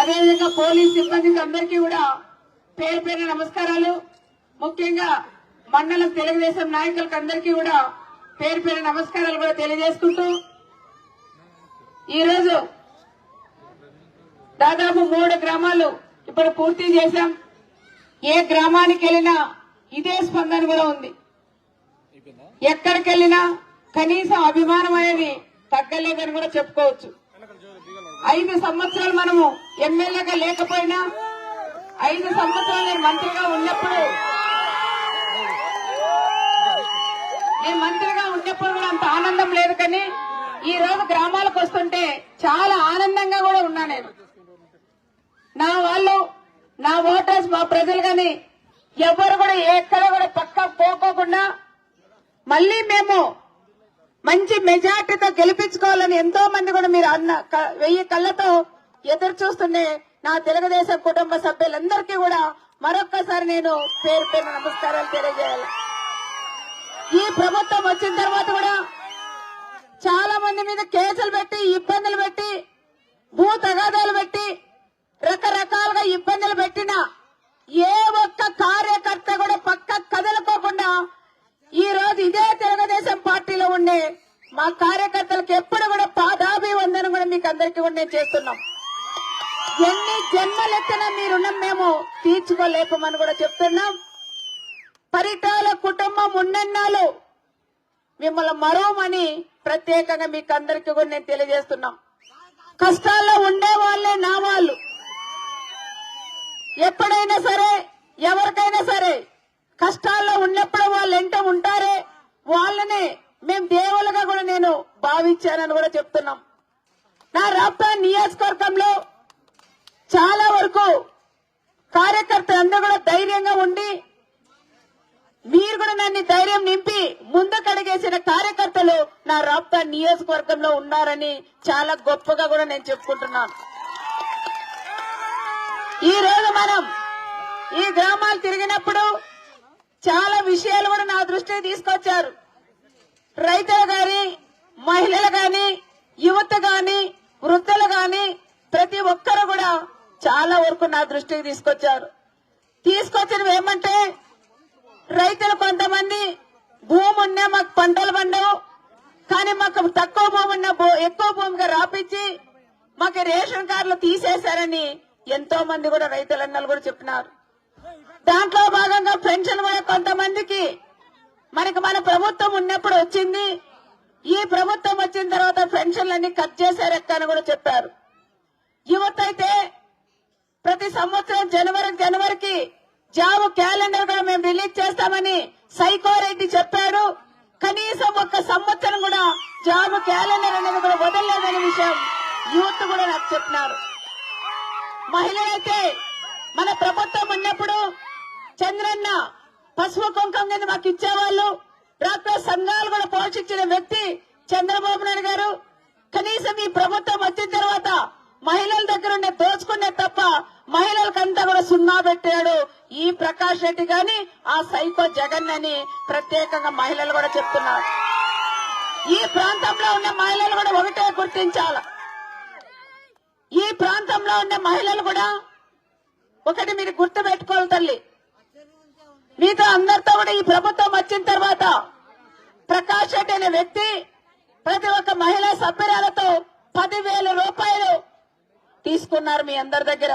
అదేవిధంగా పోలీస్ సిబ్బందికి అందరికీ కూడా పేరు పేరు నమస్కారాలు. ముఖ్యంగా మండల తెలుగుదేశం నాయకులకు అందరికీ కూడా పేరు పేరు నమస్కారాలు కూడా తెలియజేసుకుంటూ ఈరోజు దాదాపు మూడు గ్రామాలు ఇప్పుడు పూర్తి చేశాం. ఏ గ్రామానికి వెళ్ళినా ఇదే స్పందన కూడా ఉంది. ఎక్కడికి వెళ్ళినా కనీసం అభిమానం అనేది తగ్గలేదని కూడా చెప్పుకోవచ్చు. ఐదు సంవత్సరాలు మనము ఎమ్మెల్యేగా లేకపోయినా ఐదు సంవత్సరాలు నేను మంత్రిగా ఉన్నప్పుడు నేను మంత్రిగా ఉన్నప్పుడు కూడా అంత ఆనందం లేదు కానీ ఈ రోజు గ్రామాలకు వస్తుంటే చాలా ఆనందంగా కూడా ఉన్నా నేను. నా వాళ్ళు నా ఓటర్స్ మా ప్రజలు గాని ఎవరు కూడా ఎక్కడ కూడా పక్క పోకోకుండా మళ్ళీ మేము మంచి మెజార్టీతో గెలిపించుకోవాలని ఎంతో మంది కూడా మీరు అన్న వెయ్యి కళ్ళతో ఎదురు చూస్తుండే నా తెలుగుదేశం కుటుంబ సభ్యులందరికీ కూడా మరొక్కసారి నేను పేరు పేరు నమస్కారాలు తెలియజేయాలి. ఈ ప్రభుత్వం వచ్చిన తర్వాత కూడా చాలా మంది మీద కేసులు పెట్టి ఇబ్బందులు పెట్టి భూ తగాదాలు పెట్టి రకరకాలుగా ఇబ్బందులు పెట్టిన ఏ ఒక్క కార్యకర్త కూడా రోజు ఇదే తెలుగుదేశం పార్టీలో ఉండే మా కార్యకర్తలకు ఎప్పుడు కూడా పాదాభివందనం కూడా మీకు అందరికీ కూడా నేను చేస్తున్నాం. ఎన్ని జన్మలెత్తినా మీ రుణం మేము తీర్చుకోలేపమని కూడా చెప్తున్నాం. పరిటాల కుటుంబం ఉన్నన్నాలు మిమ్మల్ని మరోమని ప్రత్యేకంగా మీకు అందరికీ కూడా నేను తెలియజేస్తున్నాం. కష్టాల్లో ఉండే వాళ్ళే నా వాళ్ళు. ఎప్పుడైనా సరే ఎవరికైనా సరే కష్టాల్లో ఉన్నప్పుడు వాళ్ళు ఎంట ఉంటారే వాళ్ళని మేము దేవులుగా కూడా నేను భావించానని కూడా చెప్తున్నాం. నా రాప్తా నియోజకవర్గంలో చాలా వరకు కార్యకర్తలు అందరూ కూడా ధైర్యంగా ఉండి మీరు కూడా నన్ను ధైర్యం నింపి ముందుకడిగేసిన కార్యకర్తలు నా రాప్తా నియోజకవర్గంలో ఉన్నారని చాలా గొప్పగా కూడా నేను చెప్పుకుంటున్నాను. ఈ రోజు మనం ఈ గ్రామాలు తిరిగినప్పుడు చాలా విషయాలు కూడా నా దృష్టికి తీసుకొచ్చారు. రైతులు గాని మహిళలు గాని యువత గాని వృద్ధులు గాని ప్రతి ఒక్కరు కూడా చాలా వరకు నా దృష్టికి తీసుకొచ్చారు. తీసుకొచ్చినవి ఏమంటే రైతులు కొంతమంది భూమి ఉన్నా మాకు పంటలు పండవు కానీ మాకు తక్కువ భూమి ఉన్న భూ- ఎక్కువ భూమిగా రాపించి మాకు రేషన్ కార్డులు తీసేశారని ఎంతో మంది కూడా రైతులన్నలు కూడా చెప్పినారు. దాంట్లో భాగంగా పెన్షన్ కూడా కొంతమందికి మనకి మన ప్రభుత్వం ఉన్నప్పుడు వచ్చింది. ఈ ప్రభుత్వం వచ్చిన తర్వాత పెన్షన్లన్నీ కట్ చేశారక్క అని కూడా చెప్పారు. యువత అయితే ప్రతి సంవత్సరం జనవరి జనవరికి జాబ్ క్యాలెండర్ కూడా మేము రిలీజ్ చేస్తామని సైకో రెడ్డి చెప్పారు కనీసం ఒక్క సంవత్సరం కూడా జాబ్ క్యాలెండర్ అనేది కూడా వదలలేదనే విషయం యూత్ కూడా నాకు చెప్పినారు. మహిళలైతే మన ప్రభుత్వం ఉన్నప్పుడు చంద్రన్న పసుపు కుంకం కింద మాకు ఇచ్చేవాళ్ళు. డాక్టర్ సంఘాలు కూడా పోషించిన వ్యక్తి చంద్రబాబు నాయుడు గారు. కనీసం ఈ ప్రభుత్వం వచ్చిన తర్వాత మహిళల దగ్గర ఉండే దోచుకునే తప్ప మహిళలకంతా కూడా సున్నా పెట్టాడు. ఈ ప్రకాష్ రెడ్డి గాని ఆ సైకో జగన్ అని ప్రత్యేకంగా మహిళలు కూడా చెప్తున్నారు. ఈ ప్రాంతంలో ఉన్న మహిళలు కూడా ఒకటే గుర్తించాల. ఈ ప్రాంతంలో ఉన్న మహిళలు కూడా ఒకటి మీరు గుర్తు పెట్టుకోవాలి తల్లి. మీతో అందరితో కూడా ఈ ప్రభుత్వం వచ్చిన తర్వాత ప్రకాష్ రెడ్డి అనే వ్యక్తి ప్రతి ఒక్క మహిళా సభ్యురాలతో పదివేల రూపాయలు తీసుకున్నారు మీ అందరి దగ్గర.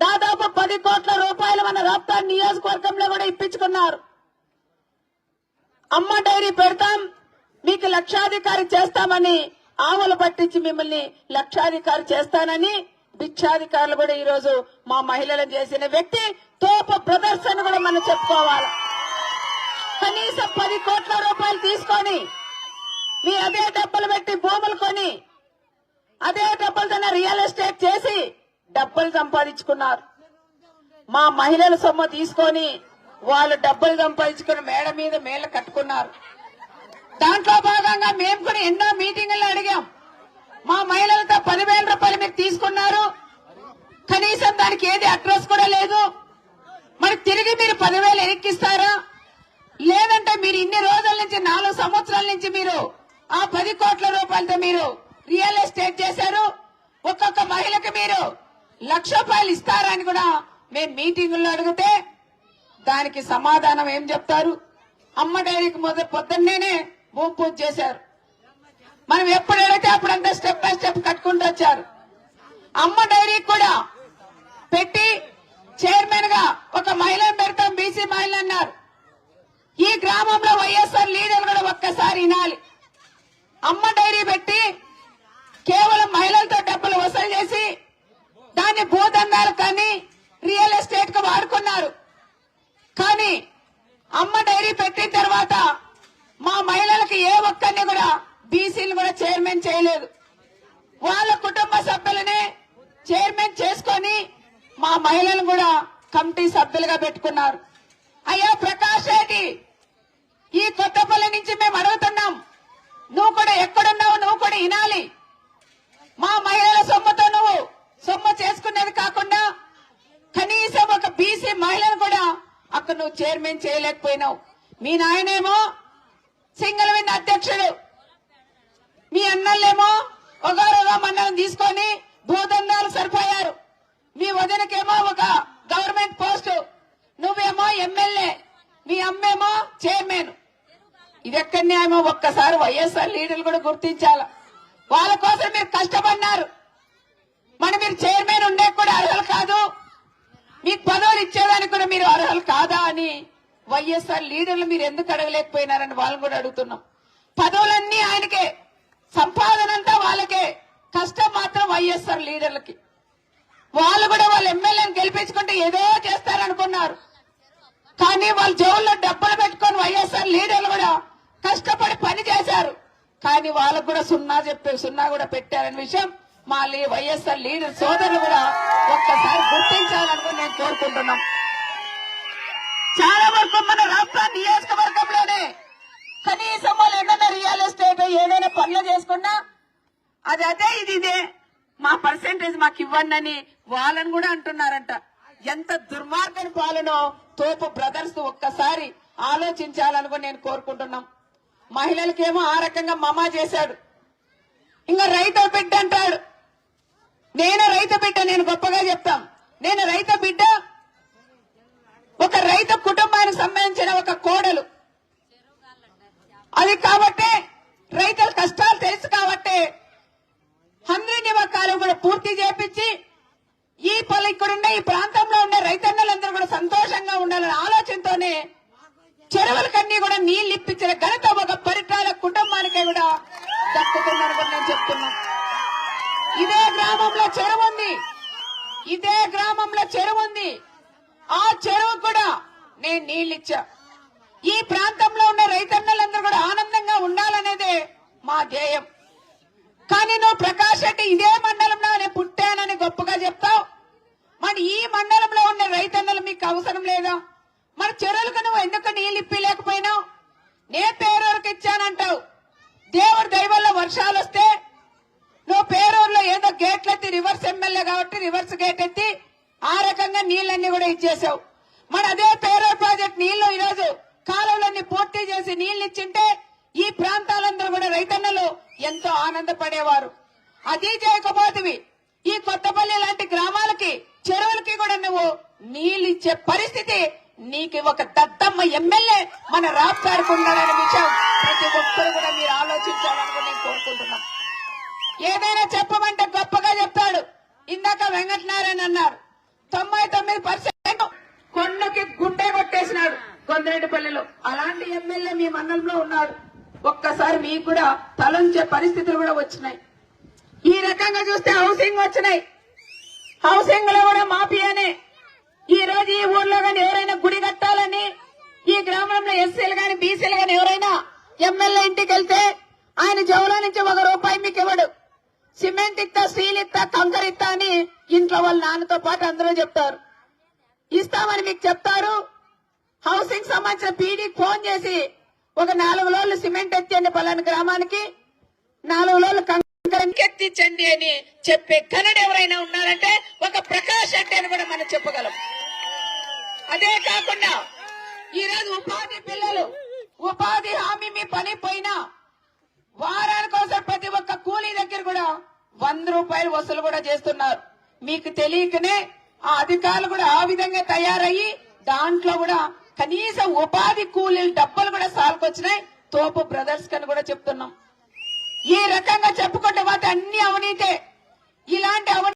దాదాపు పది కోట్ల రూపాయలు మన రాప్తా నియోజకవర్గంలో కూడా ఇప్పించుకున్నారు. అమ్మ డైరీ పెడతాం మీకు లక్షాధికారి చేస్తామని ఆవులు పట్టించి మిమ్మల్ని లక్షాధికారి చేస్తానని భిక్షాధికారులు కూడా ఈ రోజు మా మహిళలు చేసిన వ్యక్తి తోపు ప్రదర్శన కూడా మనం చెప్పుకోవాలి. కనీసం పది కోట్ల రూపాయలు తీసుకొని మీ అదే డబ్బులు పెట్టి భూములు కొని అదే డబ్బులతో రియల్ ఎస్టేట్ చేసి డబ్బులు సంపాదించుకున్నారు. మా మహిళల సొమ్ము తీసుకొని వాళ్ళు డబ్బులు సంపాదించుకుని మేడ మీద మేళ కట్టుకున్నారు. దాంట్లో భాగంగా మేము కూడా ఎన్నో మీటింగులు అడిగాం. మా మహిళలతో పదివేల రూపాయలు మీరు తీసుకున్నారు. కనీసం దానికి ఏది అడ్రస్ కూడా లేదు. మరి తిరిగి మీరు పదివేలు ఎక్కిస్తారా లేదంటే మీరు ఇన్ని రోజుల నుంచి నాలుగు సంవత్సరాల నుంచి మీరు ఆ పది కోట్ల రూపాయలతో మీరు రియల్ ఎస్టేట్ చేశారు. ఒక్కొక్క మహిళకి మీరు లక్ష రూపాయలు ఇస్తారని కూడా మేము మీటింగుల్లో అడిగితే దానికి సమాధానం ఏం చెప్తారు? అమ్మ డైరీకి మొదటి పొద్దున్నేనే భూమి పూజ చేశారు. మనం ఎప్పుడు అడిగితే అప్పుడంతా స్టెప్ బై స్టెప్ కట్టుకుంటూ వచ్చారు. అమ్మ డైరీ కూడా పెట్టి చైర్మన్గా ఒక మహిళను పెడతాం బీసీ మహిళ అన్నారు. ఈ గ్రామంలో వైఎస్ఆర్ లీడర్ కూడా ఒక్కసారి వినాలి. అమ్మ డైరీ పెట్టి కేవలం మహిళలతో డబ్బులు వసూలు చేసి దాన్ని భూదందాలు కానీ రియల్ ఎస్టేట్కు వాడుకున్నారు. కానీ అమ్మ డైరీ పెట్టిన తర్వాత మా మహిళలకు ఏ ఒక్కరిని కూడా బీసీలు కూడా చైర్మన్ చేయలేదు. వాళ్ళ కుటుంబ సభ్యులనే చైర్మన్ చేసుకొని మా మహిళలు కూడా కమిటీ సభ్యులుగా పెట్టుకున్నారు. అయ్యా ప్రకాష్ రెడ్డి ఈ కొత్తపల్లి నుంచి మేము అడుగుతున్నాం. నువ్వు కూడా ఎక్కడున్నావు నువ్వు కూడా వినాలి. మా మహిళల సొమ్ముతో నువ్వు సొమ్ము చేసుకునేది కాకుండా కనీసం ఒక బీసీ మహిళను కూడా అక్కడ నువ్వు చైర్మన్ చేయలేకపోయినావు. మీ నాయనేమో సింగిల్ విన్ అధ్యక్షుడు. మీ అన్నలేమో ఒకరోగా మండలం తీసుకొని భూదందాలు సరిపోయారు. మీ వదినకేమో ఒక గవర్నమెంట్ పోస్టు. నువ్వేమో ఎమ్మెల్యే. మీ అమ్మేమో చైర్మన్. ఇది ఎక్కడ న్యాయమో ఒక్కసారి వైఎస్ఆర్ లీడర్లు కూడా గుర్తించాల. వాళ్ళ కోసం మీరు కష్టపడినారు మరి మీరు చైర్మన్ ఉండే కూడా అర్హులు కాదు. మీకు పదవులు ఇచ్చేదానికి కూడా మీరు అర్హులు కాదా అని వైఎస్ఆర్ లీడర్లు మీరు ఎందుకు అడగలేకపోయినారని వాళ్ళు కూడా అడుగుతున్నాం. పదవులన్నీ ఆయనకే. సంపాదన అంతా వాళ్ళకే. కష్టం మాత్రం వైఎస్ఆర్ లీడర్లకి. వాళ్ళు కూడా వాళ్ళ ఎమ్మెల్యేని గెలిపించుకుంటే ఏదో చేస్తారనుకున్నారు. కానీ వాళ్ళ జోల్లో డబ్బులు పెట్టుకొని వైఎస్ఆర్ లీడర్లు కూడా కష్టపడి పని చేశారు. కానీ వాళ్ళకు కూడా సున్నా చెప్పారు సున్నా కూడా పెట్టారనే విషయం మా లీ- వైఎస్ఆర్ లీడర్ సోదరులు కూడా ఒక్కసారి గుర్తించాలని నేను కోరుకుంటున్నాం. చాలా వరకు మన రాష్ట్ర నియోజకవర్గంలోనే కనీసం వాళ్ళు ఏదైనా రియల్ ఎస్టేట్ ఏదైనా పనులు చేసుకున్నా అది అదే ఇది ఇదే. మా పర్సెంటేజ్ మాకు ఇవ్వండి అని వాళ్ళని కూడా అంటున్నారంట. ఎంత దుర్మార్గం పాలనో తోపు బ్రదర్స్ ఒక్కసారి ఆలోచించాలని కూడా నేను కోరుకుంటున్నాం. మహిళలకేమో ఆ రకంగా మమా చేశాడు. ఇంకా రైతు బిడ్డ అంటాడు. నేను రైతు బిడ్డ నేను గొప్పగా చెప్తాం. నేను రైతు బిడ్డ. ఒక రైతు కుటుంబానికి సంబంధించిన ఒక కోడలు. అది కాబట్టే రైతుల కష్టాలు తెలుసు కాబట్టే హంద్రీ నిమ్మకాలు కూడా పూర్తి చేపించి ఈ పలు ఇక్కడున్న ఈ ప్రాంతంలో ఉండే రైతన్నలందరూ కూడా సంతోషంగా ఉండాలనే ఆలోచనతోనే చెరువులకన్నీ కూడా నీళ్ళు ఇప్పించిన ఘనత ఒక పరిటాల కుటుంబానికే కూడా దక్కుతుందని కూడా నేను చెప్తున్నా. ఇదే గ్రామంలో చెరువు ఉంది. ఇదే గ్రామంలో చెరువు ఉంది. ఆ చెరువు కూడా నేను నీళ్ళు ఇచ్చా. ఈ ప్రాంతంలో ఉన్న రైతన్నలందరూ కూడా ఆనందంగా ఉండాలనేదే మా ధ్యేయం. కానీ నువ్వు ప్రకాష్ రెడ్డి ఇదే మండలంలో నేను పుట్టానని గొప్పగా చెప్తావు. మరి ఈ మండలంలో ఉన్న రైతన్నలు మీకు అవసరం లేదా? మరి చెరువులకు నువ్వు ఎందుకు నీళ్ళు ఇప్పిలేకపోయినావు? నే పేరూరుకి ఇచ్చానంటావు. దేవుడి దైవంలో వర్షాలు వస్తే నువ్వు పేరూరులో ఏదో గేట్లు ఎత్తి రివర్స్ ఎమ్మెల్యే కాబట్టి రివర్స్ గేట్ ఎత్తి ఆ రకంగా నీళ్ళన్నీ కూడా ఇచ్చేసావు. మరి అదే పేరూరు ప్రాజెక్ట్ నీళ్ళు ఈరోజు కాలువలన్నీ పూర్తి చేసి నీళ్ళు ఇచ్చింటే ఈ ప్రాంతాలందరూ కూడా రైతన్నలు ఎంతో ఆనందపడేవారు. అది చేయకపోతేవి ఈ కొత్తపల్లి లాంటి గ్రామాలకి చెరువులకి కూడా నువ్వు నీళ్ళు ఇచ్చే పరిస్థితి నీకు ఒక దత్తమ్మ ఎమ్మెల్యే మన రాప్తాడుకు ఉన్నాడనే విషయం ప్రతి ఒక్కరు కూడా మీరు ఆలోచించాలని నేను కోరుకుంటున్నాను. ఏదైనా చెప్పమంటే ఉన్నాడు. ఒక్కసారి మీకు కూడా తలంచే పరిస్థితులు కూడా వచ్చినాయి. ఈ రకంగా చూస్తే హౌసింగ్ వచ్చినాయి. హౌసింగ్లో కూడా మాఫియానే. ఈ రోజు ఈ ఊర్లో కానీ ఎవరైనా గుడి కట్టాలని ఈ గ్రామంలో ఎస్సీలు కానీ బీసీలు కానీ ఎవరైనా ఎమ్మెల్యే ఇంటికి వెళ్తే ఆయన జవలో నుంచి ఒక రూపాయి మీకు ఇవ్వడు. సిమెంట్ ఇస్తా స్టీల్ ఇస్తా కంకర్ ఇస్తా అని ఇంట్లో వాళ్ళ నాన్నతో పాటు అందరూ చెప్తారు. ఇస్తామని మీకు చెప్తారు. హౌసింగ్ సంబంధించిన పీడీకి ఫోన్ చేసి ఒక నాలుగు రోజులు సిమెంట్ ఎత్తండి పలానా గ్రామానికి. నాలుగు రోజులు కంకరెత్తించండి అని చెప్పే కన్నడ ఎవరైనా ఉన్నారంటే ఒక ప్రకాష్ అంటే అని కూడా మనం చెప్పగలం. అదే కాకుండా ఈ రోజు ఉపాధి పిల్లలు ఉపాధి హామీ మీ పని పోయినా వారానికి ఒకసారి ప్రతి ఒక్క కూలీ దగ్గర కూడా వంద రూపాయలు వసూలు కూడా చేస్తున్నారు. మీకు తెలియకనే ఆ అధికారులు కూడా ఆ విధంగా తయారయ్యి దాంట్లో కూడా కనీసం ఉపాధి కూలీలు డబ్బులు కూడా సాల్కొచ్చినాయి తోపు బ్రదర్స్ కని కూడా చెప్తున్నాం. ఈ రకంగా చెప్పుకుంటే వాటి అన్ని అవినీతే. ఇలాంటి అవినీతి